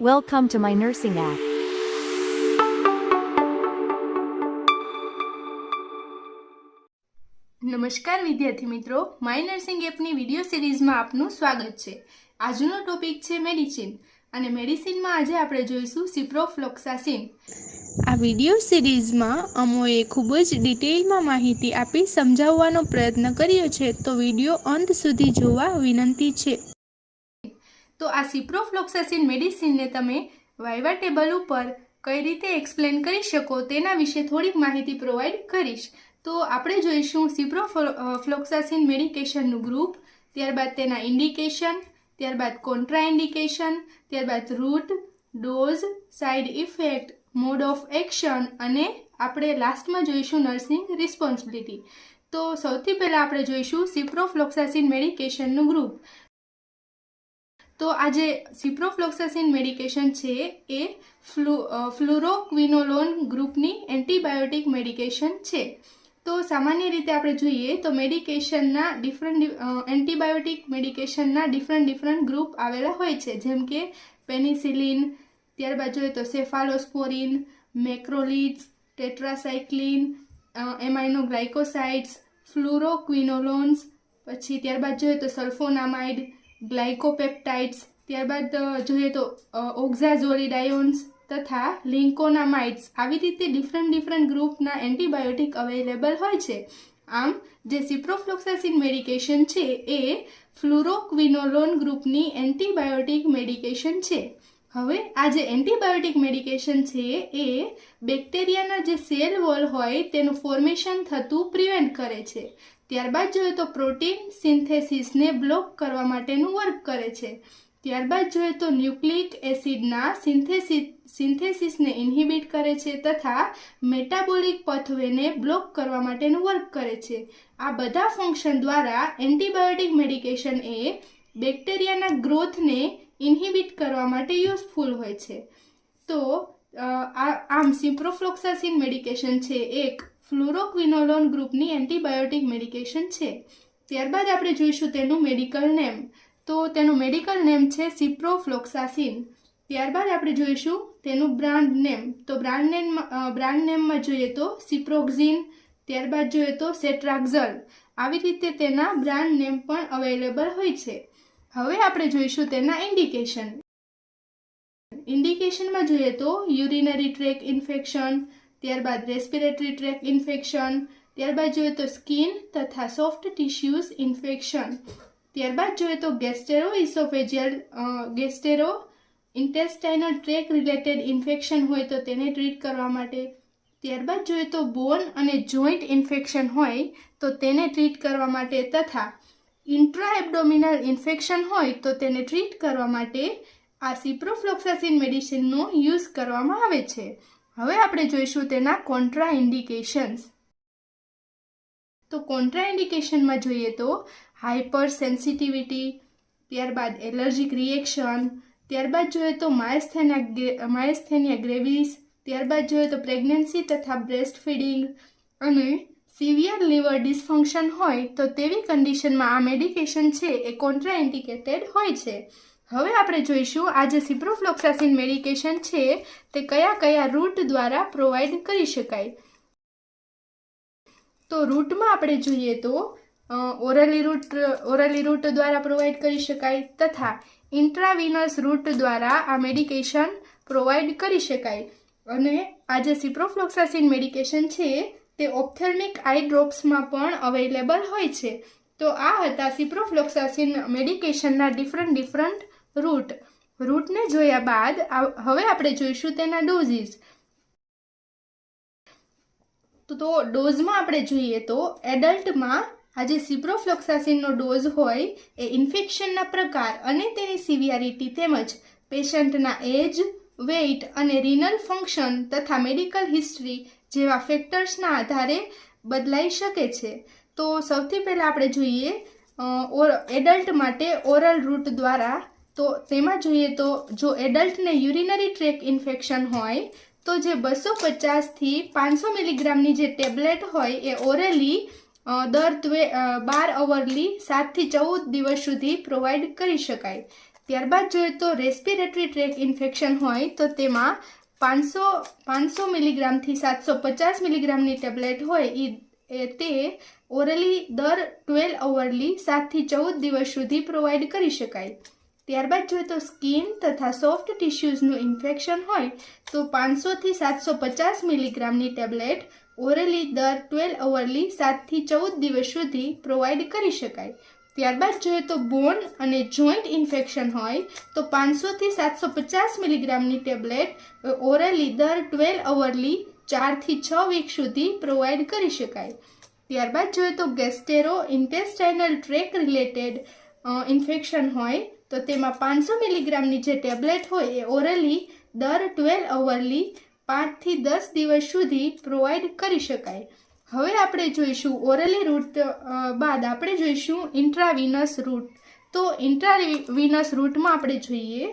Welcome to my nursing app. નમસ્કાર વિદ્યાર્થી મિત્રો માય નર્સિંગ એપની વીડિયો સિરીઝમાં આપનું સ્વાગત છે. આજનો ટોપિક છે મેડિસિન અને મેડિસિનમાં આજે આપણે જોઈશું સિપ્રોફ્લોક્સાસિન આ વિડિયો સિરીઝમાં અમોએ ખૂબ જ ડિટેલમાં માહિતી આપી સમજાવવાનો પ્રયત્ન કર્યો છે તો વિડિયો અંત સુધી જોવા વિનંતી છે. તો આ સિપ્રોફ્લોક્સાસિન મેડિસિનને તમે વાયવા ટેબલ ઉપર કઈ રીતે એક્સપ્લેન કરી શકો તેના વિશે થોડીક માહિતી પ્રોવાઈડ કરીશ. તો આપણે જોઈશું સિપ્રોફ્લોક્સાસિન મેડિકેશનનું ગ્રુપ ત્યારબાદ તેના ઇન્ડિકેશન ત્યારબાદ કોન્ટ્રા ઇન્ડિકેશન ત્યારબાદ route dose side effect mode of action અને આપણે લાસ્ટમાં જોઈશું નર્સિંગ રિસ્પોન્સિબિલિટી તો સૌથી પહેલાં આપણે જોઈશું સિપ્રોફ્લોક્સાસિન મેડિકેશનનું ગ્રુપ તો આ જે સિપ્રોફ્લોક્સાસિન મેડિકેશન છે એ ફ્લુ ફ્લુરોક્વિનોલોન ગ્રુપની એન્ટીબાયોટિક મેડિકેશન છે. તો સામાન્ય રીતે આપણે જોઈએ તો મેડિકેશનના ડિફરન્ટ એન્ટીબાયોટિક મેડિકેશનના ડિફરન્ટ ડિફરન્ટ ગ્રુપ આવેલા હોય છે. જેમ કે પેનિસિલિન ત્યારબાદ જોઈએ તો સેફાલોસ્પોરિન મેક્રોલિડ્સ ટેટ્રાસાઇક્લિન એમાઇનોગ્લાયકોસાઇડ્સ ફ્લુરોક્વિનોલોન્સ પછી ત્યારબાદ જોઈએ તો સલ્ફોનામાઇડ ગ્લાયકોપેપ્ટાઇડ્સ, ત્યારબાદ જોઈએ તો ઓક્ઝાઝોલિડાયોન્સ તથા લિંકોનામાઇટ્સ. આવી રીતે ડિફરન્ટ ડિફરન્ટ ગ્રુપના એન્ટીબાયોટિક અવેલેબલ હોય છે. આમ, જે સિપ્રોફ્લોક્સાસિન મેડિકેશન છે, એ ફ્લુરોક્વિનોલોન ગ્રુપની એન્ટીબાયોટિક મેડિકેશન છે. હવે આ જે એન્ટીબાયોટિક મેડિકેશન છે એ બેક્ટેરિયાના જે સેલ વોલ હોય તેનું ફોર્મેશન થતું પ્રિવેન્ટ કરે છે. ત્યારબાદ જોઈએ તો પ્રોટીન સિન્થેસિસને બ્લોક કરવા માટેનું વર્ક કરે છે. ત્યારબાદ જોઈએ તો ન્યુક્લિક એસિડના સિન્થેસિસ સિન્થેસિસને ઇન્હિબિટ કરે છે તથા મેટાબોલિક પથવેને બ્લોક કરવા માટેનું વર્ક કરે છે. આ બધા ફંક્શન દ્વારા એન્ટીબાયોટિક મેડિકેશન એ બેક્ટેરિયાના ગ્રોથને ઇન્હિબિટ કરવા માટે યુઝફુલ હોય છે. તો આમ સિપ્રોફ્લોક્સાસિન મેડિકેશન છે એક ફ્લુરોક્વિનોલોન ગ્રુપની એન્ટીબાયોટિક મેડિકેશન છે. ત્યારબાદ આપણે જોઈશું તેનું મેડિકલ નેમ. તો, તેનું મેડિકલ નેમ છે સિપ્રોફ્લોક્સાસિન. ત્યારબાદ આપણે જોઈશું તેનું બ્રાન્ડ નેમ. તો બ્રાન્ડ નેમ બ્રાન્ડ નેમમાં જોઈએ તો સિપ્રોક્ઝિન, ત્યારબાદ જોઈએ તો સેટ્રાક્ઝલ. આવી રીતે તેના બ્રાન્ડ નેમ પણ અવેલેબલ હોય છે. હવે આપણે જોઈશું તેના ઇન્ડિકેશન ઇન્ડિકેશનમાં જોઈએ તો યુરિનરી ટ્રેક ઇન્ફેક્શન ત્યારબાદ રેસ્પિરેટરી ટ્રેક ઇન્ફેક્શન ત્યારબાદ જોઈએ તો સ્કિન તથા સોફ્ટ ટિશ્યુઝ ઇન્ફેક્શન ત્યારબાદ જોઈએ તો gastro oesophageal gastro intestinal tract related infection હોય તો તેને ટ્રીટ કરવા માટે, ત્યારબાદ જોઈએ તો બોન અને જોઈન્ટ ઇન્ફેક્શન હોય તો તેને ટ્રીટ કરવા માટે તથા ઇન્ટ્રા એબડોમિનલ ઇન્ફેક્શન હોય તો તેને ટ્રીટ કરવા માટે આ સિપ્રોફ્લોક્સાસિન મેડિસિનનો યુઝ કરવામાં આવે છે. હવે આપણે જોઈશું તેના કોન્ટ્રા ઇન્ડિકેશન્સ તો કોન્ટ્રા ઇન્ડિકેશનમાં જોઈએ તો હાઇપર સેન્સિટિવિટી ત્યારબાદ એલર્જીક રિએક્શન, ત્યારબાદ જોઈએ તો માયસ્થેનિયા માયસ્થેનિયા ગ્રેવિસ, ત્યારબાદ જોઈએ તો પ્રેગ્નન્સી તથા બ્રેસ્ટ ફીડિંગ અને સિવિયર લીવર ડિસફંક્શન હોય તો તેવી કન્ડિશનમાં આ મેડિકેશન છે એ કોન્ટ્રા ઇન્ડિકેટેડ હોય છે. હવે આપણે જોઈશું આ જે સિપ્રોફ્લોક્સાસિન મેડિકેશન છે તે કયા કયા રૂટ દ્વારા પ્રોવાઈડ કરી શકાય. તો રૂટમાં આપણે જોઈએ તો ઓરલી રૂટ ઓરલી રૂટ દ્વારા પ્રોવાઈડ કરી શકાય તથા ઇન્ટ્રાવિનસ રૂટ દ્વારા આ મેડિકેશન પ્રોવાઈડ કરી શકાય. અને આ જે સિપ્રોફ્લોક્સાસિન મેડિકેશન છે તે ઓપ્થેલ્મિક આઈ ડ્રોપ્સમાં પણ અવેલેબલ હોય છે. તો આ હતા સિપ્રોફ્લોક્સાસિન મેડિકેશનના ડિફરન્ટ ડિફરન્ટ રૂટ. રૂટને જોયા બાદ હવે આપણે જોઈશું તેના ડોઝીસ. તો ડોઝમાં આપણે જોઈએ તો એડલ્ટમાં આ જે સિપ્રોફ્લોક્સાસિનનો ડોઝ હોય એ ઇન્ફેક્શનના પ્રકાર અને તેની સિવિયારિટી તેમજ પેશન્ટના એજ, વેઇટ અને રિનલ ફંક્શન તથા મેડિકલ હિસ્ટ્રી જેવા ફેક્ટર્સના આધારે બદલાઈ શકે છે. તો સૌથી પહેલાં આપણે જોઈએ ઓર એડલ્ટ માટે ઓરલ રૂટ દ્વારા, તો તેમાં જોઈએ તો જો એડલ્ટને યુરિનરી ટ્રેક ઇન્ફેક્શન હોય, તો જે બસો પચાસથી પાંચસો મિલીગ્રામની જે ટેબ્લેટ હોય એ ઓરલી દર દ્વે બાર અવરલી સાતથી ચૌદ દિવસ સુધી પ્રોવાઈડ કરી શકાય. ત્યારબાદ જોઈએ તો રેસ્પિરેટરી ટ્રેક ઇન્ફેક્શન હોય, તો તેમાં પાંચસો પાંચસો મિલીગ્રામથી સાતસો પચાસ મિલીગ્રામની ટેબ્લેટ હોય એ તે ઓરલી દર ટ્વેલ્વ અવરલી સાતથી ચૌદ દિવસ સુધી પ્રોવાઈડ કરી શકાય. ત્યારબાદ જોઈએ તો સ્કિન તથા સોફ્ટ ટિશ્યુઝનું ઇન્ફેક્શન હોય, તો પાંચસોથી સાતસો પચાસ મિલીગ્રામની ટેબ્લેટ ઓરલી દર ટ્વેલ્વ અવરલી સાતથી ચૌદ દિવસ સુધી પ્રોવાઈડ કરી શકાય. ત્યારબાદ જોઈએ તો બોન અને જોઈન્ટ ઇન્ફેક્શન હોય તો પાંચસોથી સાતસો પચાસ મિલીગ્રામની ટેબ્લેટ ઓરલી દર ટ્વેલ્વ અવરલી ચારથી છ વીક સુધી પ્રોવાઈડ કરી શકાય. ત્યારબાદ જોઈએ તો gastro intestinal tract related infection હોય તો તેમાં પાંચસો મિલીગ્રામની જે ટેબ્લેટ હોય એ ઓરલી દર ટ્વેલ્વ અવરલી પાંચથી દસ દિવસ સુધી પ્રોવાઈડ કરી શકાય. હવે આપણે જોઈશું ઓરલી રૂટ બાદ આપણે જોઈશું ઇન્ટ્રાવિનસ રૂટ. તો ઇન્ટ્રાવિનસ રૂટમાં આપણે જોઈએ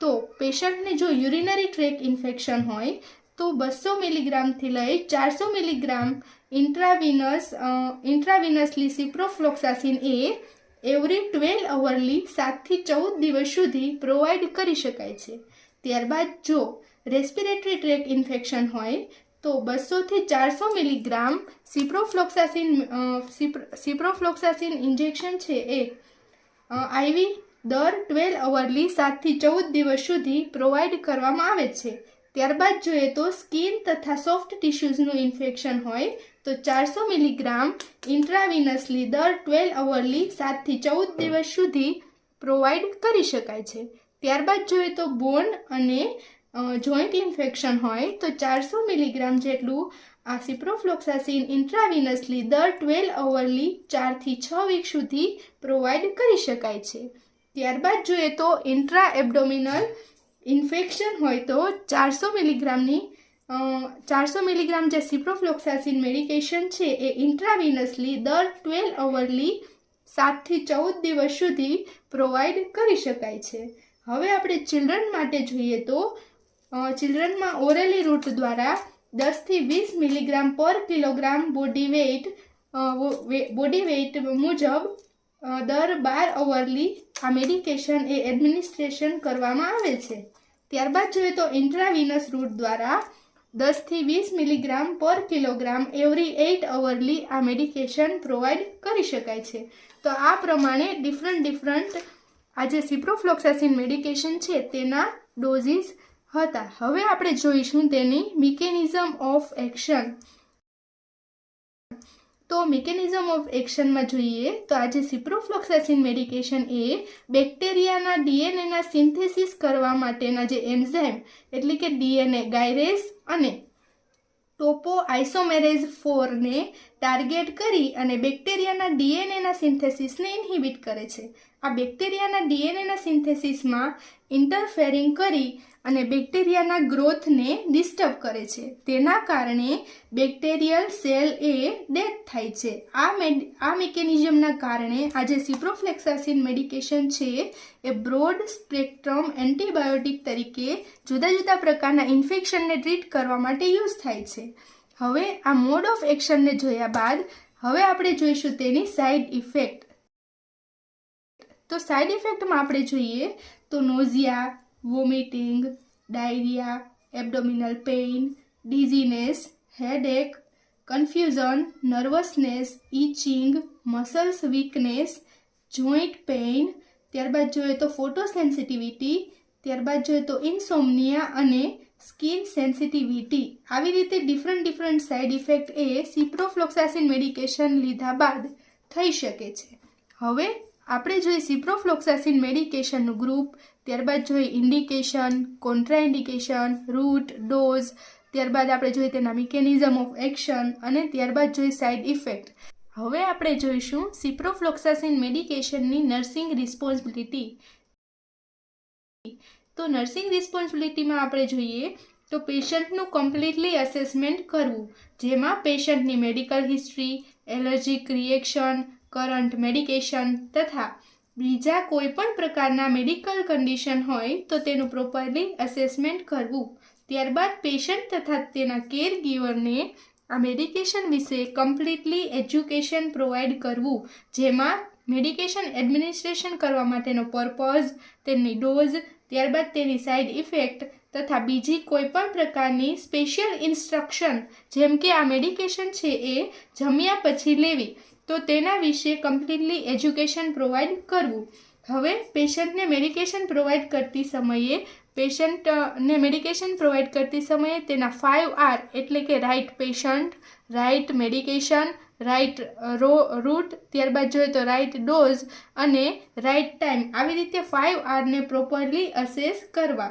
તો પેશન્ટને જો યુરિનરી ટ્રેક ઇન્ફેક્શન હોય, તો બસો મિલીગ્રામથી લઈ ચારસો મિલીગ્રામ ઇન્ટ્રાવિનસ ઇન્ટ્રાવિનસલી સિપ્રોફ્લોક્સાસિન એ એવરી ટ્વેલ્વ અવરલી સાતથી ચૌદ દિવસ સુધી પ્રોવાઈડ કરી શકાય છે. ત્યારબાદ જો રેસ્પિરેટરી ટ્રેક ઇન્ફેક્શન હોય તો બસોથી ચારસો મિલીગ્રામ સિપ્રોફ્લોક્સાસિન સિપ્રોફ્લોક્સાસિન ઇન્જેક્શન છે એ આઈવી દર ટ્વેલ્વ અવરલી સાતથી ચૌદ દિવસ સુધી પ્રોવાઈડ કરવામાં આવે છે. ત્યારબાદ જોઈએ તો સ્કિન તથા સોફ્ટ ટિશ્યુઝનું ઇન્ફેક્શન હોય તો ચારસો મિલીગ્રામ ઇન્ટ્રાવિનસલી દર ટ્વેલ્વ અવરલી સાતથી ચૌદ દિવસ સુધી પ્રોવાઈડ કરી શકાય છે. ત્યારબાદ જોઈએ તો બોન અને જોઈન્ટ ઇન્ફેક્શન હોય તો ચારસો મિલીગ્રામ જેટલું આ સિપ્રોફ્લોક્સાસિન ઇન્ટ્રાવિનસલી દર ટ્વેલ્વ અવરલી ચારથી છ વીક સુધી પ્રોવાઈડ કરી શકાય છે. ત્યારબાદ જોઈએ તો ઇન્ટ્રા એબડોમિનલ ઇન્ફેક્શન હોય તો ચારસો મિલીગ્રામની ચારસો મિલીગ્રામ જે સિપ્રોફ્લોક્સાસિન મેડિકેશન છે એ ઇન્ટ્રાવિનસલી દર ટ્વેલ્વ અવરલી સાતથી ચૌદ દિવસ સુધી પ્રોવાઈડ કરી શકાય છે. હવે આપણે ચિલ્ડ્રન માટે જોઈએ તો ચિલ્ડ્રનમાં ઓરેલી રૂટ દ્વારા દસથી વીસ મિલીગ્રામ પર kilogram body weight body weight મુજબ દર બાર અવરલી આ મેડિકેશન એ એડમિનિસ્ટ્રેશન કરવામાં આવે છે. ત્યારબાદ જોઈએ તો ઇન્ટ્રાવિનસ રૂટ દ્વારા દસથી વીસ મિલીગ્રામ પર કિલોગ્રામ એવરી એઇટ અવરલી આ મેડિકેશન પ્રોવાઈડ કરી શકાય છે. તો આ પ્રમાણે ડિફરન્ટ ડિફરન્ટ આ જે સિપ્રોફ્લોક્સાસિન મેડિકેશન છે તેના ડોઝીસ હતા. હવે આપણે જોઈશું તેની મિકેનિઝમ ઓફ એક્શન તો મિકેનિઝમ ઓફ એક્શનમાં જોઈએ તો આજે સિપ્રોફ્લોક્સાસિન મેડિકેશન એ બેક્ટેરિયાના ડીએનએના સિન્થેસિસ કરવા માટેના જે એન્ઝાઇમ એટલે કે ડીએનએ ગાયરેસ અને ટોપો આઇસોમેરેઝ ફોરને ટાર્ગેટ કરી અને બેક્ટેરિયાના ડીએનએના સિન્થેસિસને ઇન્હિબિટ કરે છે. આ બેક્ટેરિયાના ડીએનએના સિન્થેસિસમાં ઇન્ટરફેરિંગ કરી અને બેક્ટેરિયાના ગ્રોથને ડિસ્ટર્બ કરે છે. તેના કારણે બેક્ટેરિયલ સેલ એ ડેથ થાય છે. આ મેડ, આ મિકેનિઝમના કારણે આજે સિપ્રોફ્લેક્સાસિન મેડિકેશન છે એ બ્રોડ સ્પેક્ટ્રમ એન્ટીબાયોટિક તરીકે જુદા જુદા પ્રકારના ઇન્ફેક્શનને ટ્રીટ કરવા માટે યુઝ થાય છે. હવે આ મોડ ઓફ એક્શનને જોયા બાદ હવે આપણે જોઈશું તેની સાઇડ ઇફેક્ટ તો સાઇડ ઇફેક્ટમાં આપણે જોઈએ તો nausea vomiting diarrhoea abdominal pain dizziness headache confusion nervousness itching muscles weakness joint pain ત્યારબાદ જોઈએ તો ફોટો સેન્સિટિવિટી ત્યારબાદ જોઈએ તો ઇન્સોમનિયા અને સ્કિન સેન્સિટિવિટી. આવી રીતે ડિફરન્ટ ડિફરન્ટ સાઇડ ઇફેક્ટ એ સિપ્રોફ્લોક્સાસિન મેડિકેશન લીધા બાદ થઈ શકે છે. હવે આપણે જોઈએ સિપ્રોફ્લોક્સાસિન મેડિકેશનનું ગ્રુપ ત્યારબાદ જોઈએ ઇન્ડિકેશન કોન્ટ્રાઇન્ડિકેશન રૂટ ડોઝ ત્યારબાદ આપણે જોઈએ તેના મિકેનિઝમ ઓફ એક્શન અને ત્યારબાદ જોઈએ સાઇડ ઇફેક્ટ હવે આપણે જોઈશું સિપ્રોફ્લોક્સાસિન મેડિકેશનની નર્સિંગ રિસ્પોન્સિબિલિટી તો નર્સિંગ રિસ્પોન્સિબિલિટીમાં આપણે જોઈએ તો પેશન્ટનું કમ્પ્લીટલી અસેસમેન્ટ કરવું, જેમાં પેશન્ટની medical history allergic reaction current medication તથા બીજા કોઈ પણ પ્રકારના મેડિકલ કન્ડિશન હોય તો તેનું પ્રોપરલી અસેસમેન્ટ કરવું. ત્યારબાદ પેશન્ટ તથા તેના કેર ગીવરને આ મેડિકેશન વિશે કમ્પ્લીટલી એજ્યુકેશન પ્રોવાઈડ કરવું, જેમાં મેડિકેશન એડમિનિસ્ટ્રેશન કરવા માટેનો પર્પઝ તેની ડોઝ ત્યારબાદ તેની સાઇડ ઇફેક્ટ તથા બીજી કોઈ પણ પ્રકારની સ્પેશિયલ ઇન્સ્ટ્રક્શન જેમ કે આ મેડિકેશન છે એ જમ્યા પછી લેવી, તો તેના વિશે કમ્પ્લીટલી એજ્યુકેશન પ્રોવાઈડ કરવું. હવે પેશન્ટને મેડિકેશન પ્રોવાઈડ કરતી સમયે પેશન્ટને મેડિકેશન પ્રોવાઈડ કરતી સમયે તેના ફાઇવ આર એટલે કે right patient right medication right row, route, ત્યારબાદ જોઈએ તો રાઇટ ડોઝ અને રાઇટ ટાઈમ. આવી રીતે ફાઇવ આરને પ્રોપરલી અસેસ કરવા.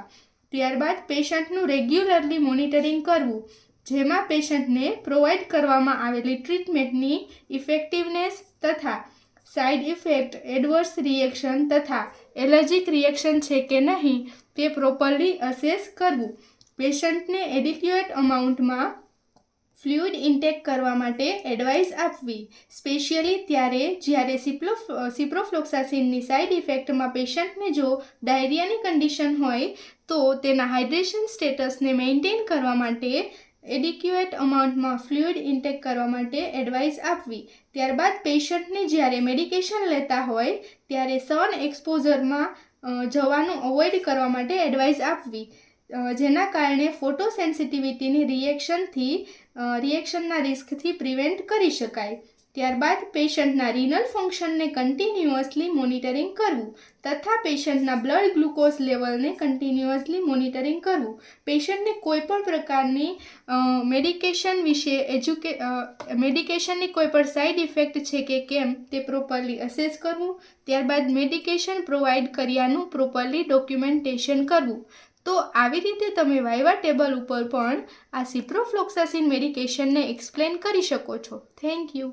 ત્યારબાદ પેશન્ટનું રેગ્યુલરલી મોનિટરિંગ કરવું. જેમાં પેશન્ટને પ્રોવાઈડ કરવામાં આવેલી ટ્રીટમેન્ટની ઇફેક્ટિવનેસ તથા સાઇડ ઇફેક્ટ એડવર્સ રિએક્શન તથા એલર્જીક રિએક્શન છે કે નહીં તે પ્રોપરલી અસેસ કરવું. પેશન્ટને એડિક્યુએટ અમાઉન્ટમાં ફ્લુઇડ ઇન્ટેક કરવા માટે એડવાઇસ આપવી, સ્પેશિયલી ત્યારે જ્યારે સિપ્લો સિપ્રોફ્લોક્સાસિનની સાઇડ ઇફેક્ટમાં પેશન્ટને જો ડાયરિયાની કન્ડિશન હોય, તો તેના હાઇડ્રેશન સ્ટેટસને મેન્ટેન કરવા માટે એડિક્યુએટ અમાઉન્ટમાં ફ્લુઇડ ઇન્ટેક કરવા માટે એડવાઇસ આપવી. ત્યારબાદ પેશન્ટને જ્યારે મેડિકેશન લેતા હોય, ત્યારે સન એક્સપોઝરમાં જવાનું અવોઇડ કરવા માટે એડવાઇસ આપવી. જેના કારણે ફોટો સેન્સિટિવિટીની રિએક્શનથી રિએક્શનના રિસ્કથી પ્રિવેન્ટ કરી શકાય. ત્યારબાદ પેશન્ટના રિનલ ફંક્શનને કન્ટિન્યુઅસલી મોનિટરિંગ કરવું તથા પેશન્ટના બ્લડ ગ્લુકોઝ લેવલને કન્ટિન્યુઅસલી મોનિટરિંગ કરવું. પેશન્ટને કોઈ પણ પ્રકારની મેડિકેશન વિશે એજ્યુકે મેડિકેશનની કોઈ પણ સાઇડ ઇફેક્ટ છે કે કેમ તે પ્રોપરલી અસેસ કરવું. ત્યારબાદ મેડિકેશન પ્રોવાઈડ કર્યાનું પ્રોપરલી ડોક્યુમેન્ટેશન કરવું. તો આવી રીતે તમે વાયવા ટેબલ ઉપર પણ આ સિપ્રોફ્લોક્સાસિન મેડિકેશનને એક્સપ્લેન કરી શકો છો. Thank you